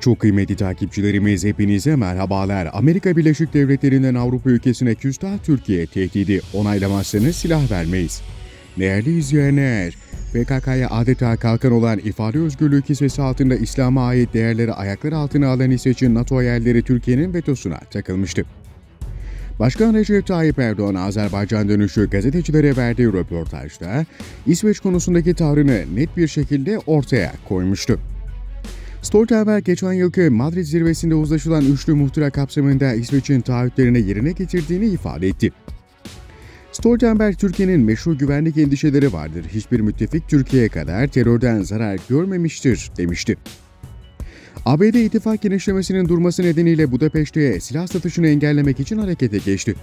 Çok kıymetli takipçilerimiz hepinize merhabalar. Amerika Birleşik Devletleri'nden Avrupa ülkesine küstah Türkiye tehdidi onaylamazsanız silah vermeyiz. Değerli izleyenler, PKK'ya adeta kalkan olan ifade özgürlüğü kisvesi altında İslam'a ait değerleri ayaklar altına alan İsveç'in NATO yerleri Türkiye'nin vetosuna takılmıştı. Başkan Recep Tayyip Erdoğan Azerbaycan dönüşü gazetecilere verdiği röportajda İsveç konusundaki tavrını net bir şekilde ortaya koymuştu. Stoltenberg geçen yılki Madrid zirvesinde uzlaşılan üçlü muhtıra kapsamında İsveç'in taahhütlerini yerine getirdiğini ifade etti. Stoltenberg, Türkiye'nin meşru güvenlik endişeleri vardır. Hiçbir müttefik Türkiye'ye kadar terörden zarar görmemiştir demişti. ABD ittifak genişlemesinin durması nedeniyle Budapeşte'ye silah satışını engellemek için harekete geçti.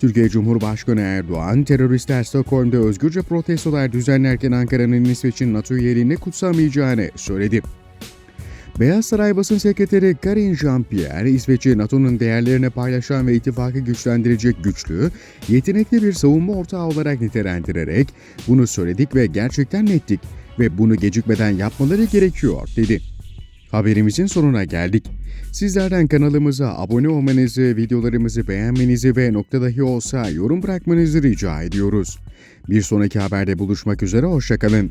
Türkiye Cumhurbaşkanı Erdoğan, teröristler Stockholm'da özgürce protestolar düzenlerken Ankara'nın İsveç'in NATO üyeliğini kutsamayacağını söyledi. Beyaz Saray Basın Sekreteri Karine Jean-Pierre, İsveç'i NATO'nun değerlerini paylaşan ve ittifakı güçlendirecek güçlü, yetenekli bir savunma ortağı olarak nitelendirerek bunu söyledik ve gerçekten nettik ve bunu gecikmeden yapmaları gerekiyor dedi. Haberimizin sonuna geldik. Sizlerden kanalımıza abone olmanızı, videolarımızı beğenmenizi ve nokta dahi olsa yorum bırakmanızı rica ediyoruz. Bir sonraki haberde buluşmak üzere, hoşçakalın.